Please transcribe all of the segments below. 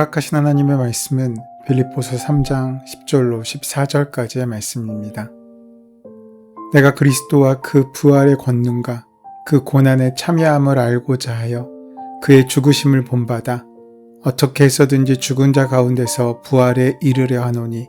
허락하신 하나님의 말씀은 빌립보서 3장 10절로 14절까지의 말씀입니다. 내가 그리스도와 그 부활의 권능과 그 고난에 참여함을 알고자 하여 그의 죽으심을 본받아 어떻게 해서든지 죽은 자 가운데서 부활에 이르려 하노니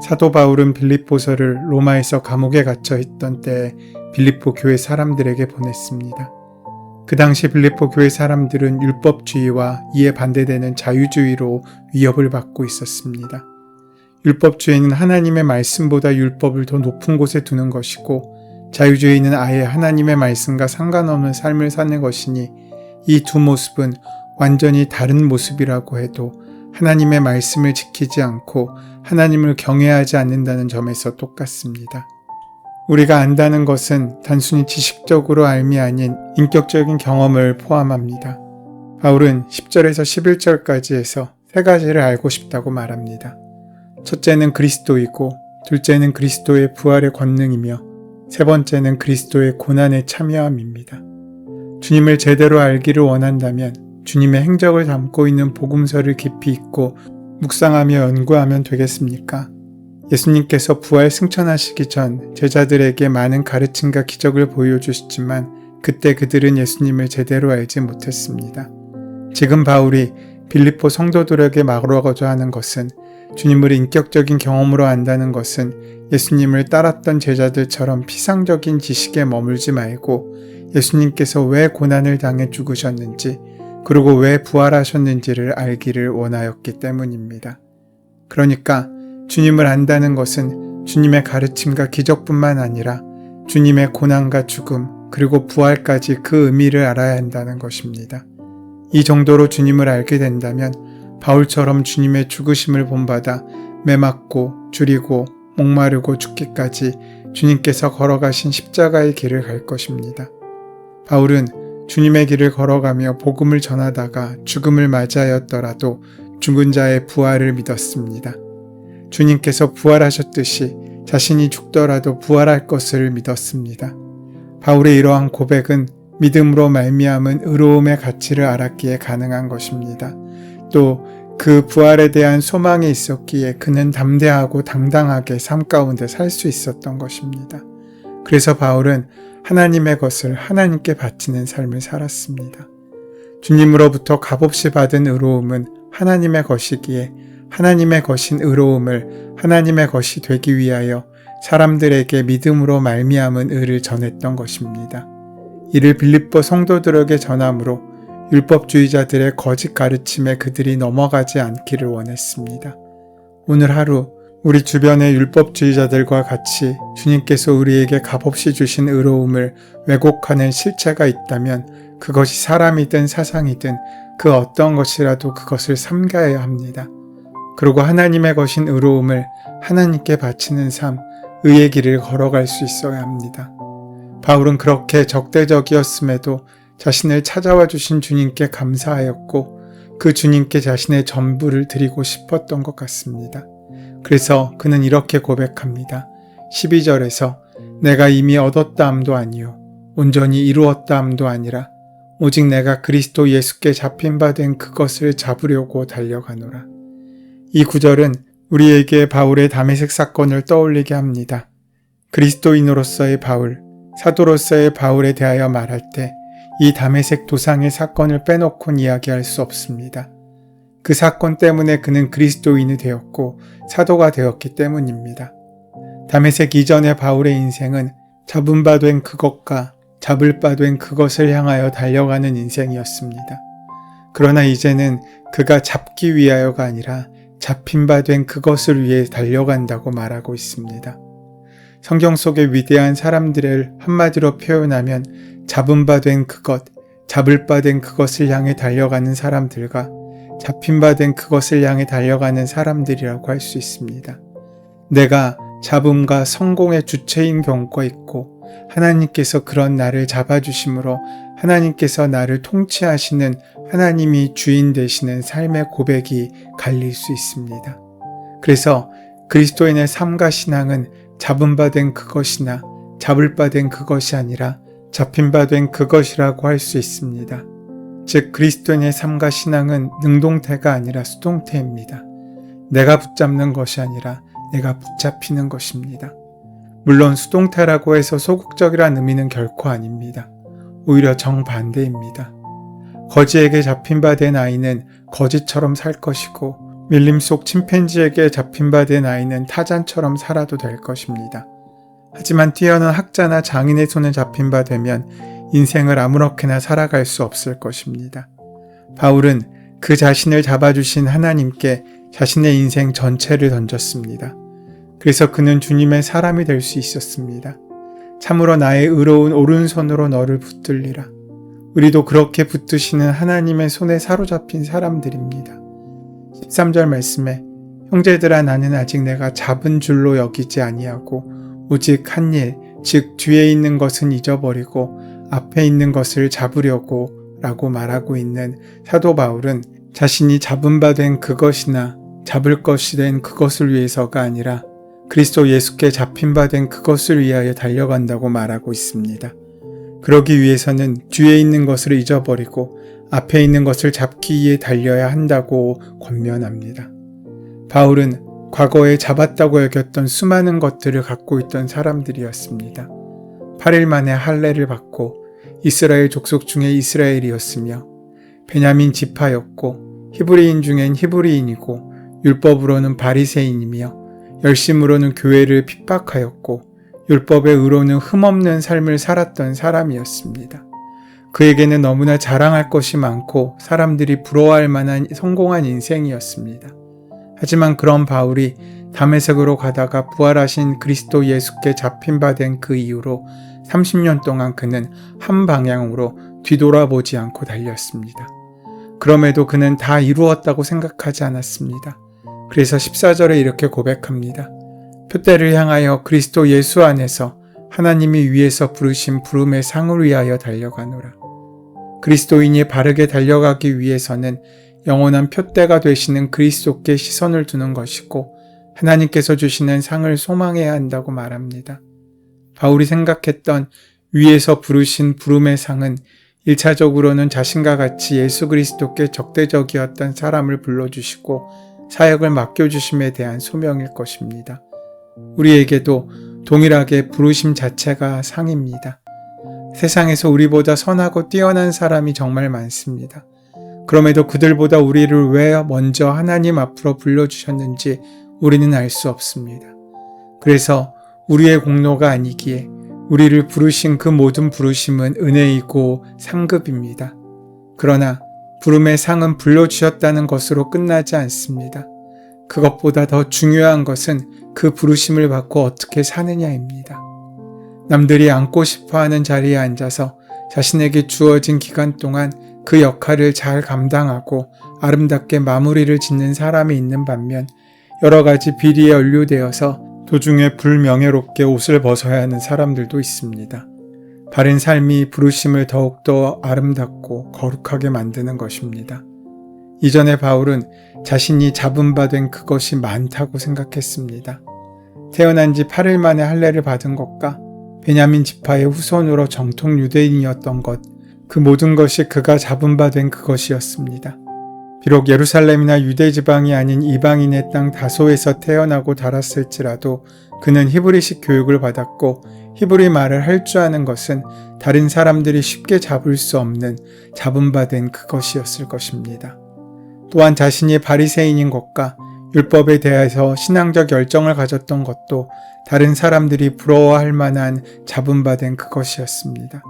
사도 바울은 빌립보서를 로마에서 감옥에 갇혀 있던 때에 빌립보 교회 사람들에게 보냈습니다. 그 당시 빌립보 교회 사람들은 율법주의와 이에 반대되는 자유주의로 위협을 받고 있었습니다. 율법주의는 하나님의 말씀보다 율법을 더 높은 곳에 두는 것이고 자유주의는 아예 하나님의 말씀과 상관없는 삶을 사는 것이니 이 두 모습은 완전히 다른 모습이라고 해도 하나님의 말씀을 지키지 않고 하나님을 경외하지 않는다는 점에서 똑같습니다. 우리가 안다는 것은 단순히 지식적으로 알미 아닌 인격적인 경험을 포함합니다. 바울은 10절에서 11절까지 해서 세 가지를 알고 싶다고 말합니다. 첫째는 그리스도이고, 둘째는 그리스도의 부활의 권능이며, 세 번째는 그리스도의 고난에 참여함입니다. 주님을 제대로 알기를 원한다면 주님의 행적을 담고 있는 복음서를 깊이 읽고 묵상하며 연구하면 되겠습니까? 예수님께서 부활 승천하시기 전 제자들에게 많은 가르침과 기적을 보여주시지만 그때 그들은 예수님을 제대로 알지 못했습니다. 지금 바울이 빌립보 성도들에게 말하고자 하는 것은 주님을 인격적인 경험으로 안다는 것은 예수님을 따랐던 제자들처럼 피상적인 지식에 머물지 말고 예수님께서 왜 고난을 당해 죽으셨는지 그리고 왜 부활하셨는지를 알기를 원하였기 때문입니다. 그러니까 주님을 안다는 것은 주님의 가르침과 기적뿐만 아니라 주님의 고난과 죽음 그리고 부활까지 그 의미를 알아야 한다는 것입니다. 이 정도로 주님을 알게 된다면 바울처럼 주님의 죽으심을 본받아 매맞고 줄이고 목마르고 죽기까지 주님께서 걸어가신 십자가의 길을 갈 것입니다. 바울은 주님의 길을 걸어가며 복음을 전하다가 죽음을 맞이하였더라도 죽은 자의 부활을 믿었습니다. 주님께서 부활하셨듯이 자신이 죽더라도 부활할 것을 믿었습니다. 바울의 이러한 고백은 믿음으로 말미암은 의로움의 가치를 알았기에 가능한 것입니다. 또 그 부활에 대한 소망이 있었기에 그는 담대하고 당당하게 삶 가운데 살 수 있었던 것입니다. 그래서 바울은 하나님의 것을 하나님께 바치는 삶을 살았습니다. 주님으로부터 값없이 받은 의로움은 하나님의 것이기에 하나님의 것인 의로움을 하나님의 것이 되기 위하여 사람들에게 믿음으로 말미암은 의를 전했던 것입니다. 이를 빌립보 성도들에게 전함으로 율법주의자들의 거짓 가르침에 그들이 넘어가지 않기를 원했습니다. 오늘 하루 우리 주변의 율법주의자들과 같이 주님께서 우리에게 값없이 주신 의로움을 왜곡하는 실체가 있다면 그것이 사람이든 사상이든 그 어떤 것이라도 그것을 삼가야 합니다. 그리고 하나님의 것인 의로움을 하나님께 바치는 삶, 의의 길을 걸어갈 수 있어야 합니다. 바울은 그렇게 적대적이었음에도 자신을 찾아와 주신 주님께 감사하였고 그 주님께 자신의 전부를 드리고 싶었던 것 같습니다. 그래서 그는 이렇게 고백합니다. 12절에서 내가 이미 얻었다 함도 아니요 온전히 이루었다 함도 아니라 오직 내가 그리스도 예수께 잡힌 바 된 그것을 잡으려고 달려가노라. 이 구절은 우리에게 바울의 담에색 사건을 떠올리게 합니다. 그리스도인으로서의 바울, 사도로서의 바울에 대하여 말할 때 이 담에색 도상의 사건을 빼놓곤 이야기할 수 없습니다. 그 사건 때문에 그는 그리스도인이 되었고 사도가 되었기 때문입니다. 담에색 이전의 바울의 인생은 잡은 바 된 그것과 잡을 바 된 그것을 향하여 달려가는 인생이었습니다. 그러나 이제는 그가 잡기 위하여가 아니라 잡힌 바 된 그것을 위해 달려간다고 말하고 있습니다. 성경 속의 위대한 사람들을 한마디로 표현하면 잡은 바 된 그것, 잡을 바 된 그것을 향해 달려가는 사람들과 잡힌 바 된 그것을 향해 달려가는 사람들이라고 할 수 있습니다. 내가 잡음과 성공의 주체인 경우가 있고 하나님께서 그런 나를 잡아주심으로 하나님께서 나를 통치하시는 하나님이 주인 되시는 삶의 고백이 갈릴 수 있습니다. 그래서 그리스도인의 삶과 신앙은 잡은 바 된 그것이나 잡을 바 된 그것이 아니라 잡힌 바 된 그것이라고 할 수 있습니다. 즉 그리스도인의 삶과 신앙은 능동태가 아니라 수동태입니다. 내가 붙잡는 것이 아니라 내가 붙잡히는 것입니다. 물론 수동태라고 해서 소극적이라는 의미는 결코 아닙니다. 오히려 정반대입니다. 거지에게 잡힌 바 된 아이는 거지처럼 살 것이고 밀림 속 침팬지에게 잡힌 바 된 아이는 타잔처럼 살아도 될 것입니다. 하지만 뛰어난 학자나 장인의 손에 잡힌 바 되면 인생을 아무렇게나 살아갈 수 없을 것입니다. 바울은 그 자신을 잡아주신 하나님께 자신의 인생 전체를 던졌습니다. 그래서 그는 주님의 사람이 될 수 있었습니다. 참으로 나의 의로운 오른손으로 너를 붙들리라. 우리도 그렇게 붙드시는 하나님의 손에 사로잡힌 사람들입니다. 13절 말씀에 형제들아 나는 아직 내가 잡은 줄로 여기지 아니하고 오직 한 일, 즉 뒤에 있는 것은 잊어버리고 앞에 있는 것을 잡으려고 라고 말하고 있는 사도 바울은 자신이 잡은 바 된 그것이나 잡을 것이 된 그것을 위해서가 아니라 그리스도 예수께 잡힌 바 된 그것을 위하여 달려간다고 말하고 있습니다. 그러기 위해서는 뒤에 있는 것을 잊어버리고 앞에 있는 것을 잡기 위해 달려야 한다고 권면합니다. 바울은 과거에 잡았다고 여겼던 수많은 것들을 갖고 있던 사람들이었습니다. 8일 만에 할례를 받고 이스라엘 족속 중에 이스라엘이었으며 베냐민 지파였고 히브리인 중엔 히브리인이고 율법으로는 바리새인이며 열심으로는 교회를 핍박하였고 율법의 의로는 흠없는 삶을 살았던 사람이었습니다. 그에게는 너무나 자랑할 것이 많고 사람들이 부러워할 만한 성공한 인생이었습니다. 하지만 그런 바울이 담에색으로 가다가 부활하신 그리스도 예수께 잡힌 바 된 그 이후로 30년 동안 그는 한 방향으로 뒤돌아보지 않고 달렸습니다. 그럼에도 그는 다 이루었다고 생각하지 않았습니다. 그래서 14절에 이렇게 고백합니다. 표대를 향하여 그리스도 예수 안에서 하나님이 위에서 부르신 부름의 상을 위하여 달려가노라. 그리스도인이 바르게 달려가기 위해서는 영원한 표대가 되시는 그리스도께 시선을 두는 것이고 하나님께서 주시는 상을 소망해야 한다고 말합니다. 바울이 생각했던 위에서 부르신 부름의 상은 1차적으로는 자신과 같이 예수 그리스도께 적대적이었던 사람을 불러주시고 사역을 맡겨주심에 대한 소명일 것입니다. 우리에게도 동일하게 부르심 자체가 상입니다. 세상에서 우리보다 선하고 뛰어난 사람이 정말 많습니다. 그럼에도 그들보다 우리를 왜 먼저 하나님 앞으로 불러주셨는지 우리는 알 수 없습니다. 그래서 우리의 공로가 아니기에 우리를 부르신 그 모든 부르심은 은혜이고 상급입니다. 그러나 부름의 상은 불러주셨다는 것으로 끝나지 않습니다. 그것보다 더 중요한 것은 그 부르심을 받고 어떻게 사느냐입니다. 남들이 앉고 싶어 하는 자리에 앉아서 자신에게 주어진 기간 동안 그 역할을 잘 감당하고 아름답게 마무리를 짓는 사람이 있는 반면 여러 가지 비리에 연루되어서 도중에 불명예롭게 옷을 벗어야 하는 사람들도 있습니다. 바른 삶이 부르심을 더욱더 아름답고 거룩하게 만드는 것입니다. 이전에 바울은 자신이 잡은 바 된 그것이 많다고 생각했습니다. 태어난 지 8일 만에 할례를 받은 것과 베냐민 지파의 후손으로 정통 유대인이었던 것, 그 모든 것이 그가 잡은 바 된 그것이었습니다. 비록 예루살렘이나 유대 지방이 아닌 이방인의 땅 다소에서 태어나고 자랐을지라도 그는 히브리식 교육을 받았고 히브리 말을 할 줄 아는 것은 다른 사람들이 쉽게 잡을 수 없는 된 그것이었을 것입니다. 또한 자신이 바리새인인 것과 율법에 대해서 신앙적 열정을 가졌던 것도 다른 사람들이 부러워할 만한 된 그것이었습니다.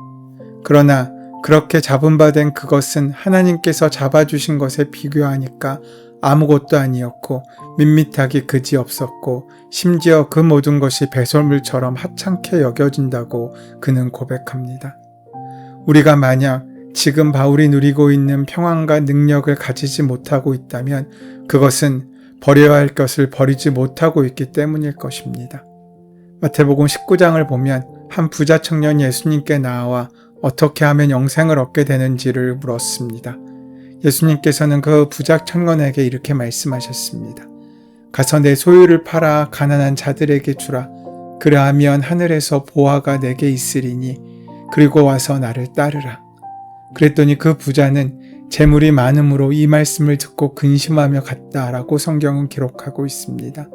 그러나 그렇게 잡은 바 된 그것은 하나님께서 잡아주신 것에 비교하니까 아무것도 아니었고 밋밋하기 그지 없었고 심지어 그 모든 것이 배설물처럼 하찮게 여겨진다고 그는 고백합니다. 우리가 만약 지금 바울이 누리고 있는 평안과 능력을 가지지 못하고 있다면 그것은 버려야 할 것을 버리지 못하고 있기 때문일 것입니다. 마태복음 19장을 보면 한 부자 청년이 예수님께 나와 어떻게 하면 영생을 얻게 되는지를 물었습니다. 예수님께서는 그 부자 청년에게 이렇게 말씀하셨습니다. 가서 내 소유를 팔아 가난한 자들에게 주라. 그러하면 하늘에서 보화가 내게 있으리니 그리고 와서 나를 따르라. 그랬더니 그 부자는 재물이 많음으로 이 말씀을 듣고 근심하며 갔다라고 성경은 기록하고 있습니다.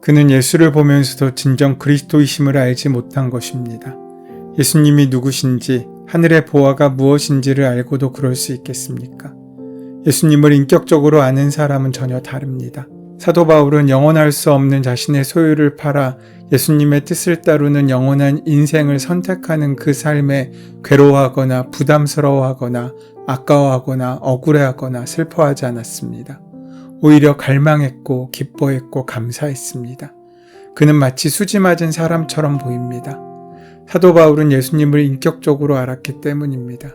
그는 예수를 보면서도 진정 그리스도이심을 알지 못한 것입니다. 예수님이 누구신지 하늘의 보화가 무엇인지를 알고도 그럴 수 있겠습니까? 예수님을 인격적으로 아는 사람은 전혀 다릅니다. 사도 바울은 영원할 수 없는 자신의 소유를 팔아 예수님의 뜻을 따르는 영원한 인생을 선택하는 그 삶에 괴로워하거나 부담스러워하거나 아까워하거나 억울해하거나 슬퍼하지 않았습니다. 오히려 갈망했고 기뻐했고 감사했습니다. 그는 마치 수지 맞은 사람처럼 보입니다. 사도 바울은 예수님을 인격적으로 알았기 때문입니다.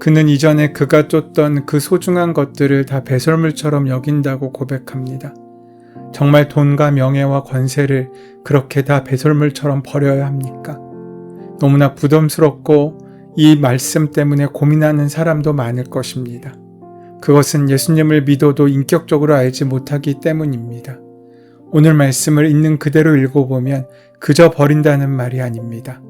그는 이전에 그가 쫓던 그 소중한 것들을 다 배설물처럼 여긴다고 고백합니다. 정말 돈과 명예와 권세를 그렇게 다 배설물처럼 버려야 합니까? 너무나 부담스럽고 이 말씀 때문에 고민하는 사람도 많을 것입니다. 그것은 예수님을 믿어도 인격적으로 알지 못하기 때문입니다. 오늘 말씀을 있는 그대로 읽어보면 그저 버린다는 말이 아닙니다.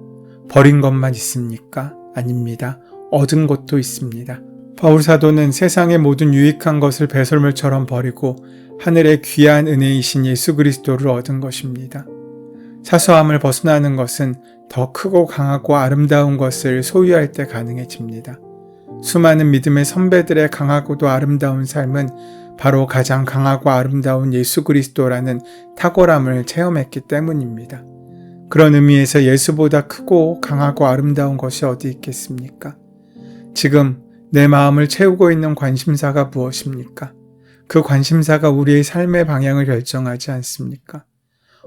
버린 것만 있습니까? 아닙니다. 얻은 것도 있습니다. 바울 사도는 세상의 모든 유익한 것을 배설물처럼 버리고 하늘의 귀한 은혜이신 예수 그리스도를 얻은 것입니다. 사소함을 벗어나는 것은 더 크고 강하고 아름다운 것을 소유할 때 가능해집니다. 수많은 믿음의 선배들의 강하고도 아름다운 삶은 바로 가장 강하고 아름다운 예수 그리스도라는 탁월함을 체험했기 때문입니다. 그런 의미에서 예수보다 크고 강하고 아름다운 것이 어디 있겠습니까? 지금 내 마음을 채우고 있는 관심사가 무엇입니까? 그 관심사가 우리의 삶의 방향을 결정하지 않습니까?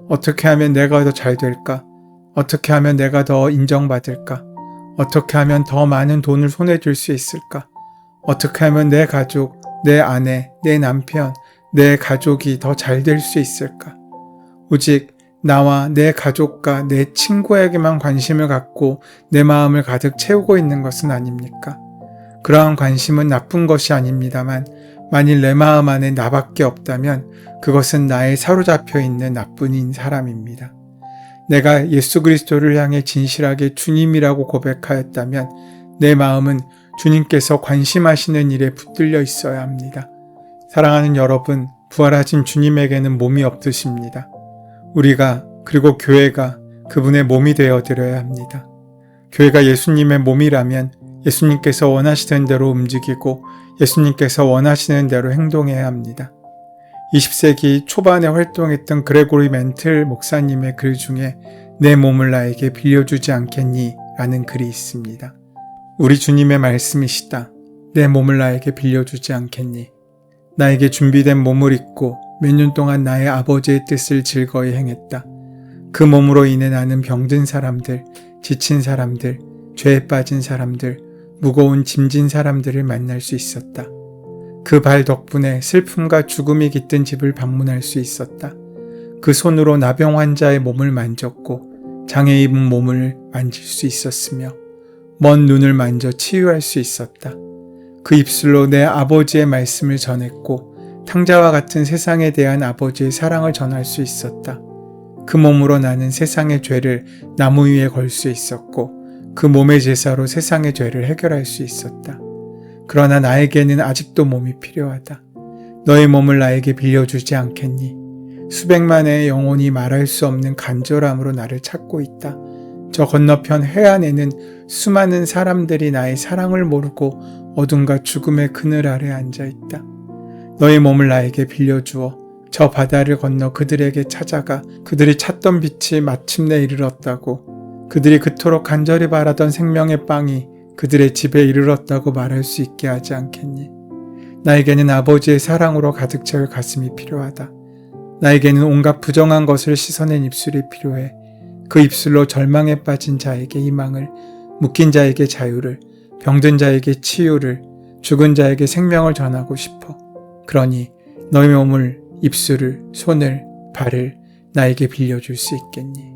어떻게 하면 내가 더 잘 될까? 어떻게 하면 내가 더 인정받을까? 어떻게 하면 더 많은 돈을 손에 쥘수 있을까? 어떻게 하면 내 가족, 내 아내, 내 남편, 내 가족이 더 잘 될 수 있을까? 오직 나와 내 가족과 내 친구에게만 관심을 갖고 내 마음을 가득 채우고 있는 것은 아닙니까? 그러한 관심은 나쁜 것이 아닙니다만 만일 내 마음 안에 나밖에 없다면 그것은 나에 사로잡혀 있는 나뿐인 사람입니다. 내가 예수 그리스도를 향해 진실하게 주님이라고 고백하였다면 내 마음은 주님께서 관심하시는 일에 붙들려 있어야 합니다. 사랑하는 여러분, 부활하신 주님에게는 몸이 없으십니다. 우리가 그리고 교회가 그분의 몸이 되어 드려야 합니다. 교회가 예수님의 몸이라면 예수님께서 원하시는 대로 움직이고 예수님께서 원하시는 대로 행동해야 합니다. 20세기 초반에 활동했던 그레고리 멘틀 목사님의 글 중에 내 몸을 나에게 빌려주지 않겠니? 라는 글이 있습니다. 우리 주님의 말씀이시다. 내 몸을 나에게 빌려주지 않겠니? 나에게 준비된 몸을 입고 몇 년 동안 나의 아버지의 뜻을 즐거이 행했다. 그 몸으로 인해 나는 병든 사람들, 지친 사람들, 죄에 빠진 사람들, 무거운 짐진 사람들을 만날 수 있었다. 그 발 덕분에 슬픔과 죽음이 깃든 집을 방문할 수 있었다. 그 손으로 나병 환자의 몸을 만졌고 장애 입은 몸을 만질 수 있었으며 먼 눈을 만져 치유할 수 있었다. 그 입술로 내 아버지의 말씀을 전했고 탕자와 같은 세상에 대한 아버지의 사랑을 전할 수 있었다. 그 몸으로 나는 세상의 죄를 나무 위에 걸 수 있었고 그 몸의 제사로 세상의 죄를 해결할 수 있었다. 그러나 나에게는 아직도 몸이 필요하다. 너의 몸을 나에게 빌려주지 않겠니? 수백만 의 영혼이 말할 수 없는 간절함으로 나를 찾고 있다. 저 건너편 해안에는 수많은 사람들이 나의 사랑을 모르고 어둠과 죽음의 그늘 아래 앉아 있다. 너의 몸을 나에게 빌려주어 저 바다를 건너 그들에게 찾아가 그들이 찾던 빛이 마침내 이르렀다고 그들이 그토록 간절히 바라던 생명의 빵이 그들의 집에 이르렀다고 말할 수 있게 하지 않겠니? 나에게는 아버지의 사랑으로 가득 채울 가슴이 필요하다. 나에게는 온갖 부정한 것을 씻어낸 입술이 필요해. 그 입술로 절망에 빠진 자에게 희망을, 묶인 자에게 자유를, 병든 자에게 치유를, 죽은 자에게 생명을 전하고 싶어. 그러니 너의 몸을, 입술을, 손을, 발을 나에게 빌려줄 수 있겠니?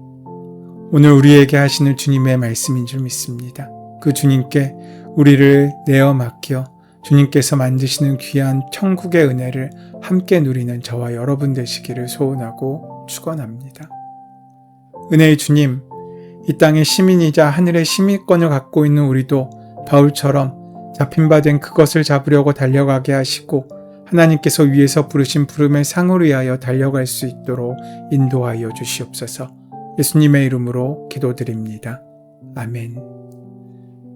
오늘 우리에게 하시는 주님의 말씀인 줄 믿습니다. 그 주님께 우리를 내어 맡겨 주님께서 만드시는 귀한 천국의 은혜를 함께 누리는 저와 여러분 되시기를 소원하고 축원합니다. 은혜의 주님, 이 땅의 시민이자 하늘의 시민권을 갖고 있는 우리도 바울처럼 잡힌 바 된 그것을 잡으려고 달려가게 하시고 하나님께서 위에서 부르신 부름의 상을 위하여 달려갈 수 있도록 인도하여 주시옵소서. 예수님의 이름으로 기도드립니다. 아멘.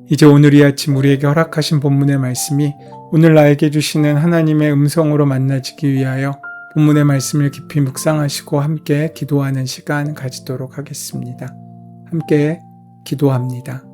이제 오늘 이 아침 우리에게 허락하신 본문의 말씀이 오늘 나에게 주시는 하나님의 음성으로 만나지기 위하여 본문의 말씀을 깊이 묵상하시고 함께 기도하는 시간 가지도록 하겠습니다. 함께 기도합니다.